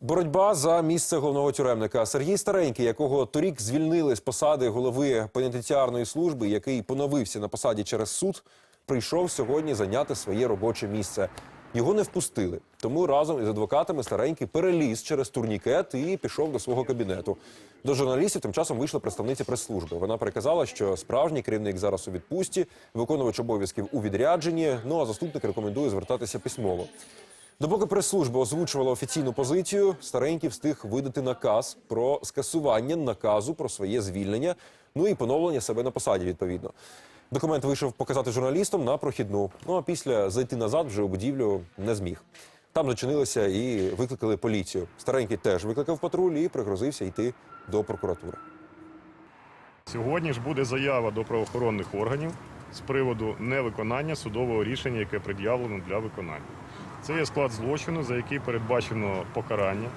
Боротьба за місце головного тюремника Сергій Старенький, якого торік звільнили з посади голови пенітенціарної служби, який поновився на посаді через суд, прийшов сьогодні зайняти своє робоче місце. Його не впустили, тому разом із адвокатами старенький переліз через турнікет і пішов до свого кабінету. До журналістів тим часом вийшла представниця прес-служби. Вона переказала, що справжній керівник зараз у відпустці, виконувач обов'язків у відрядженні. Ну а заступник рекомендує звертатися письмово. Допоки прес-служба озвучувала офіційну позицію, старенький встиг видати наказ про скасування наказу про своє звільнення, ну і поновлення себе на посаді. Відповідно, документ вийшов показати журналістам на прохідну. Ну а після зайти назад вже у будівлю не зміг. Там зачинилися і викликали поліцію. Старенький теж викликав патруль і пригрозився йти до прокуратури. Сьогодні ж буде заява до правоохоронних органів з приводу невиконання судового рішення, яке пред'явлено для виконання. Це є склад злочину, за який передбачено покарання.